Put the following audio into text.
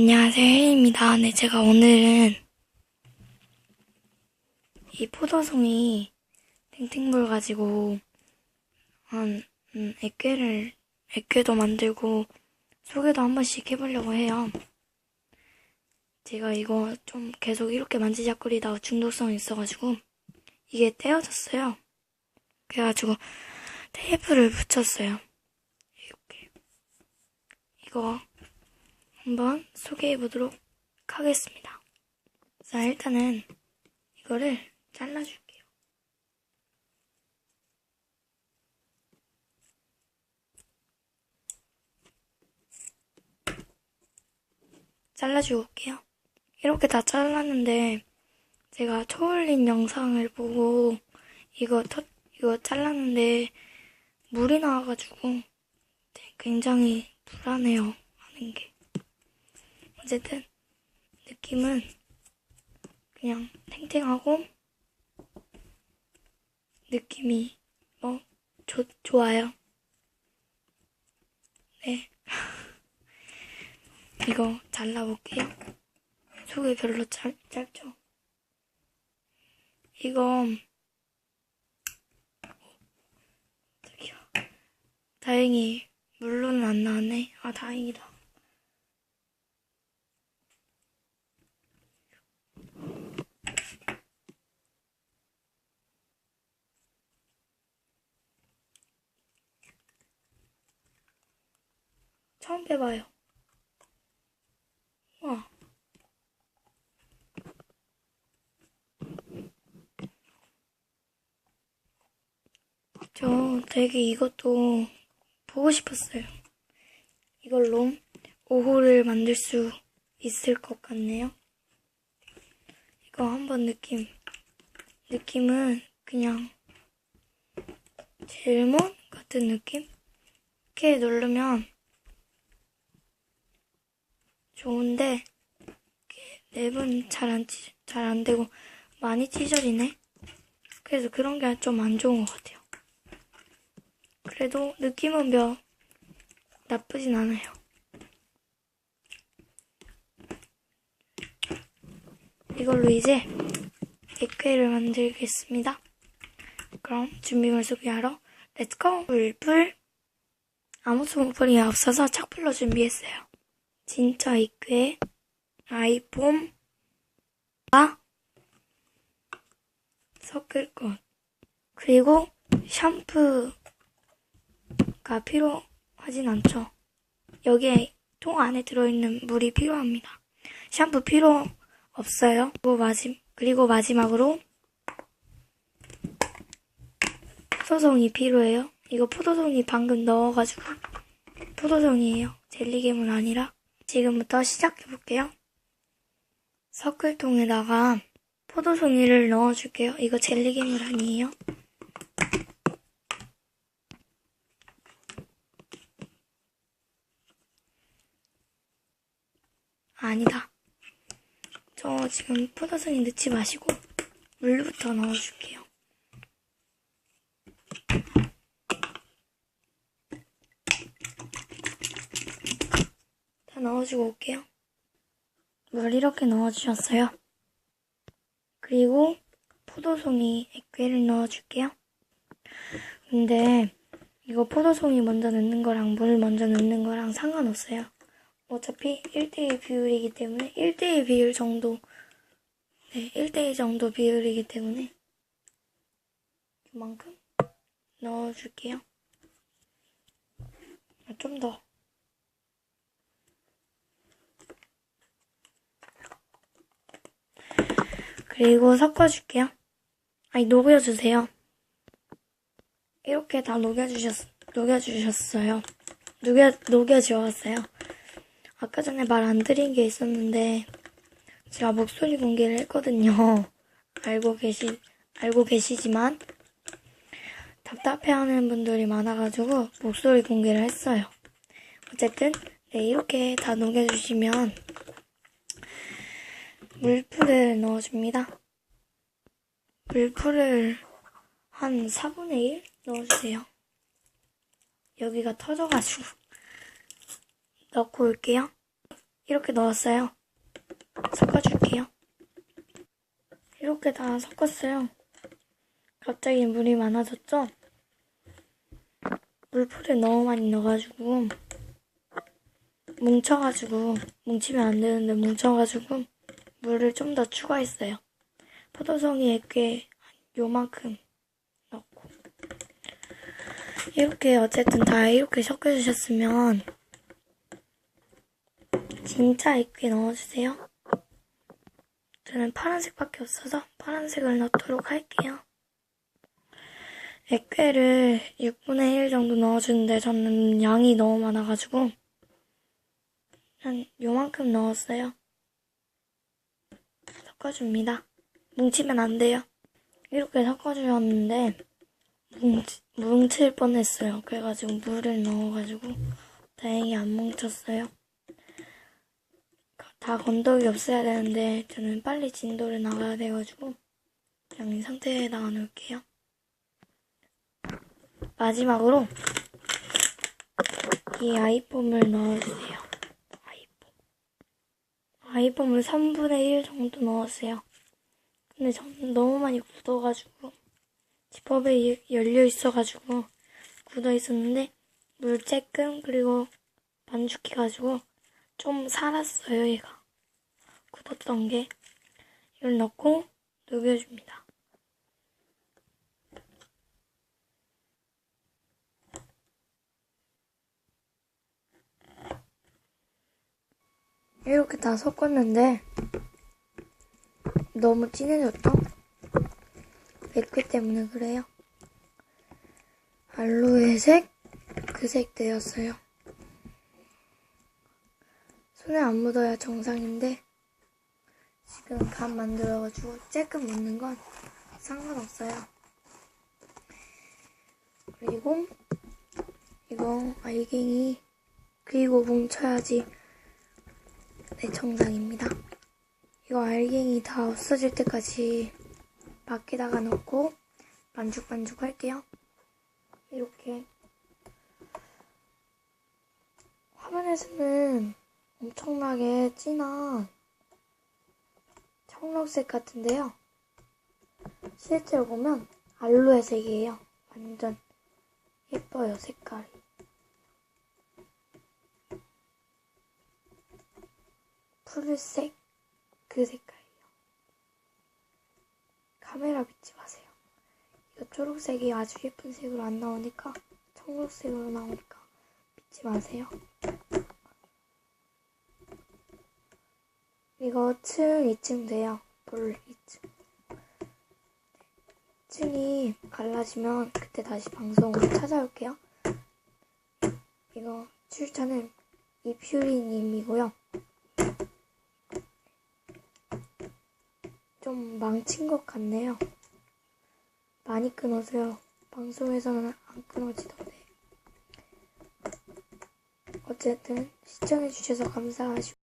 안녕하세요, 혜입니다. 네, 제가 오늘은 이 포도송이 탱탱볼 가지고 한, 음, 액괴를, 액괴도 만들고 소개도 한 번씩 해보려고 해요. 제가 이거 좀 계속 이렇게 만지작거리다가 중독성이 있어가지고 이게 떼어졌어요. 그래가지고 테이프를 붙였어요. 이렇게. 이거 한번 소개해 보도록 하겠습니다. 자, 일단은 이거를 잘라줄게요. 잘라주고 올게요. 이렇게 다 잘랐는데 제가 초올린 영상을 보고 이거 터, 이거 잘랐는데 물이 나와가지고 네, 굉장히 불안해요 하는 게. 어쨌든 느낌은 그냥 탱탱하고 느낌이 뭐 좋, 좋아요. 네. 이거 잘라볼게요. 속이 별로 짧, 짧죠? 이거. 다행히 물로는 안 나왔네. 아 다행이다. 처음 빼봐요. 와. 저 되게 이것도 보고 싶었어요. 이걸로 오호를 만들 수 있을 것 같네요. 이거 한번 느낌. 느낌은 그냥 젤몬 같은 느낌? 이렇게 누르면 좋은데 랩은 잘안 잘 안 되고 많이 찢어지네. 그래서 그런 게 좀 안 좋은 것 같아요. 그래도 느낌은 몇 나쁘진 않아요. 이걸로 이제 액괴를 만들겠습니다. 그럼 준비물 소개하러 렛츠고! 물풀 아무 소물이 없어서 착불로 준비했어요. 진짜 액괴 아이폼 아 섞을 것 그리고 샴푸가 필요하진 않죠. 여기에 통 안에 들어있는 물이 필요합니다. 샴푸 필요 없어요. 그리고, 마지, 그리고 마지막으로 포도송이 필요해요. 이거 포도송이 방금 넣어가지고 포도송이에요. 젤리괴물 아니라 지금부터 시작해볼게요. 섞을통에다가 포도송이를 넣어줄게요. 이거 젤리괴물 아니에요. 아니다. 저 지금 포도송이 넣지 마시고 물부터 넣어줄게요. 다 넣어주고 올게요. 물 이렇게 넣어주셨어요. 그리고 포도송이 액괴를 넣어줄게요. 근데 이거 포도송이 먼저 넣는 거랑 물 먼저 넣는 거랑 상관없어요. 어차피 1대1 비율이기 때문에 1대1 비율 정도 네, 1대1 정도 비율이기 때문에 이만큼 넣어줄게요. 아, 좀 더. 그리고 섞어줄게요. 아니, 녹여주세요. 이렇게 다 녹여주셨, 녹여주셨어요. 녹여, 녹여주었어요. 아까 전에 말 안 드린 게 있었는데, 제가 목소리 공개를 했거든요. 알고 계시, 알고 계시지만, 답답해하는 분들이 많아가지고, 목소리 공개를 했어요. 어쨌든, 네, 이렇게 다 녹여주시면, 물풀을 넣어줍니다. 물풀을 한 4분의 1 넣어주세요. 여기가 터져가지고 넣고 올게요. 이렇게 넣었어요. 섞어줄게요. 이렇게 다 섞었어요. 갑자기 물이 많아졌죠? 물풀을 너무 많이 넣어가지고 뭉쳐가지고 뭉치면 안 되는데 뭉쳐가지고 물을 좀 더 추가했어요. 포도송이에 꽤 요만큼 넣고 이렇게 어쨌든 다 이렇게 섞어주셨으면 진짜 익게 넣어주세요. 저는 파란색밖에 없어서 파란색을 넣도록 할게요. 액괴를 6분의 1 정도 넣어주는데 저는 양이 너무 많아가지고 한 요만큼 넣었어요. 섞어줍니다. 뭉치면 안 돼요. 이렇게 섞어주셨는데 뭉치, 뭉칠 뻔했어요. 그래가지고 물을 넣어가지고 다행히 안 뭉쳤어요. 다 건더기 없애야 되는데 저는 빨리 진도를 나가야 돼가지고 그냥 이 상태에다가 놓을게요. 마지막으로 이 아이폼을 넣어주세요. 아이폼. 아이폼을 3분의 1 정도 넣었어요. 근데 저는 너무 많이 굳어가지고 지퍼에 열려 있어가지고 굳어 있었는데 물 쬐끔 그리고 반죽해가지고 좀 살았어요 얘가 굳었던 게 이걸 넣고 녹여줍니다. 이렇게 다 섞었는데 너무 진해졌죠? 맥귀 때문에 그래요. 알로에색 그 색 되었어요. 손에 안 묻어야 정상인데 지금 간 만들어가지고 쬐끔 묻는 건 상관없어요. 그리고 이거 알갱이 그리고 뭉쳐야지 네 정상입니다. 이거 알갱이 다 없어질 때까지 밖에다가 넣고 반죽반죽 할게요. 이렇게 화면에서는 엄청나게 진한 청록색 같은데요. 실제로 보면 알로에 색이에요. 완전 예뻐요, 색깔이. 푸르색 그 색깔이에요. 카메라 믿지 마세요. 이거 초록색이 아주 예쁜 색으로 안 나오니까 청록색으로 나오니까 믿지 마세요. 이거 층 2층 돼요. 볼 2층. 층이 갈라지면 그때 다시 방송으로 찾아올게요. 이거 출처는 이퓨리님이고요. 좀 망친 것 같네요. 많이 끊어서요. 방송에서는 안 끊어지던데. 어쨌든 시청해주셔서 감사하시고